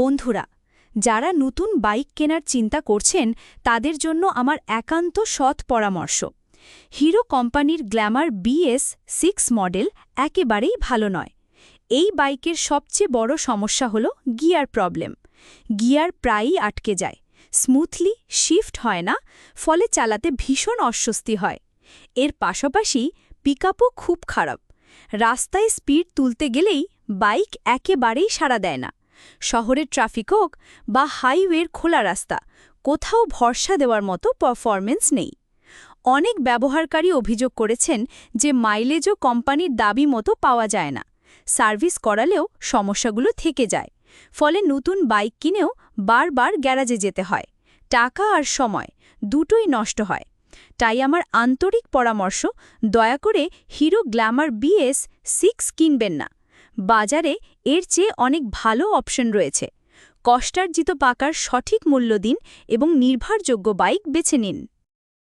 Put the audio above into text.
বন্ধুরা, যারা নতুন বাইক কেনার চিন্তা করছেন, তাদের জন্য আমার একান্ত সৎ পরামর্শ। হিরো কোম্পানির গ্ল্যামার বিএস সিক্স মডেল একেবারেই ভালো নয়। এই বাইকের সবচেয়ে বড় সমস্যা হল গিয়ার প্রবলেম। গিয়ার প্রায়ই আটকে যায়, স্মুথলি শিফট হয় না, ফলে চালাতে ভীষণ অস্বস্তি হয়। এর পাশাপাশি পিকআপও খুব খারাপ। রাস্তায় স্পিড তুলতে গেলেই বাইক একেবারেই সাড়া দেয় না। শহরের ট্রাফিক হোক বা হাইওয়ের খোলা রাস্তা, কোথাও ভরসা দেওয়ার মতো পারফরমেন্স নেই। অনেক ব্যবহারকারী অভিযোগ করেছেন যে মাইলেজও কোম্পানির দাবি মতো পাওয়া যায় না। সার্ভিস করালেও সমস্যাগুলো থেকে যায়। ফলে নতুন বাইক কিনেও বারবার গ্যারাজে যেতে হয়। টাকা আর সময় দুটোই নষ্ট হয়। তাই আমার আন্তরিক পরামর্শ, দয়া করে হিরো গ্ল্যামার বিএস সিক্স কিনবেন না। বাজারে এর চেয়ে অনেক ভালো অপশন রয়েছে। কষ্টার্জিত পাকার সঠিক মূল্য দিন এবং নির্ভরযোগ্য বাইক বেছে নিন।